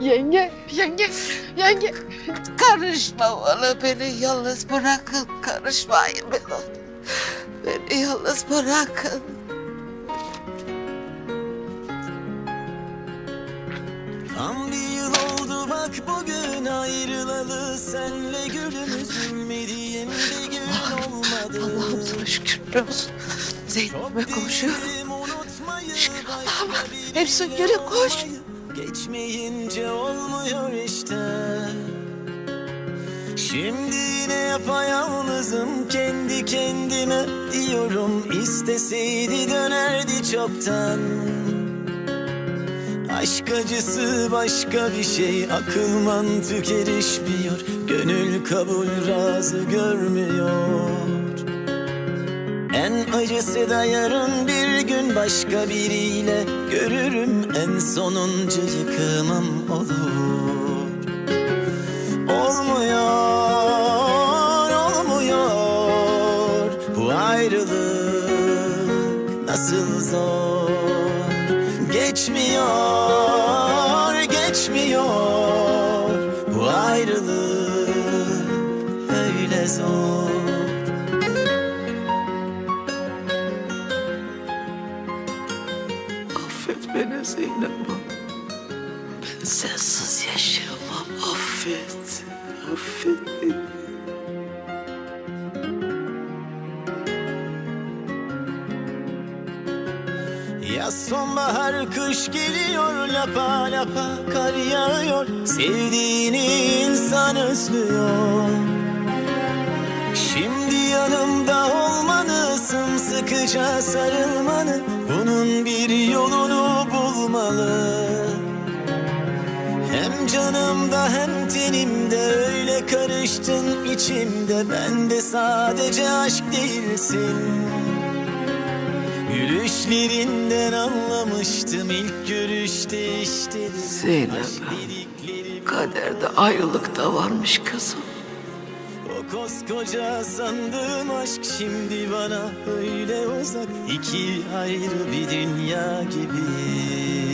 Yenge, yenge, yenge. Karışma bana beni yalnız bırakın. Karışmayın bana. Beni yalnız bırakın. Tam bir yıl oldu bak bugün ayrılalı senle gülümüz bilmediğim bir gün olmadı. Allah'ım sana şükürler olsun. Zeynep'e unutmayı, Şükür Allah'ım. Hepsi geri koş. Geçmeyince olmuyor işte. Şimdi yine yapayalnızım. Kendi kendime diyorum. İsteseydi dönerdi çoktan. Aşk acısı başka bir şey. Akıl mantık erişmiyor. Gönül kabul razı görmüyor En acısı da yarın bir gün başka biriyle Görürüm. En sonuncu yıkımım olur. Olmuyor, olmuyor. Bu ayrılık nasıl zor? Geçmiyor, geçmiyor. Bu ayrılık öyle zor beni Zeynep. Ben sensiz yaşayamam. Affet. Affet beni. Yaz sonbahar kış geliyor lapa lapa kar yağıyor Sevdiğini insan özlüyor Şimdi yanımda olmanı sımsıkıca sarılmanı Bunun bir yolunu bulmalı Hem canımda hem tenimde öyle karıştın içimde. Ben de sadece aşk değilsin. Gülüşlerinden anlamıştım ilk görüşte işte. Zeynep. Kaderde ayrılık da varmış kızım. Koskoca sandığım aşk şimdi bana öyle uzak. İki ayrı bir dünya gibi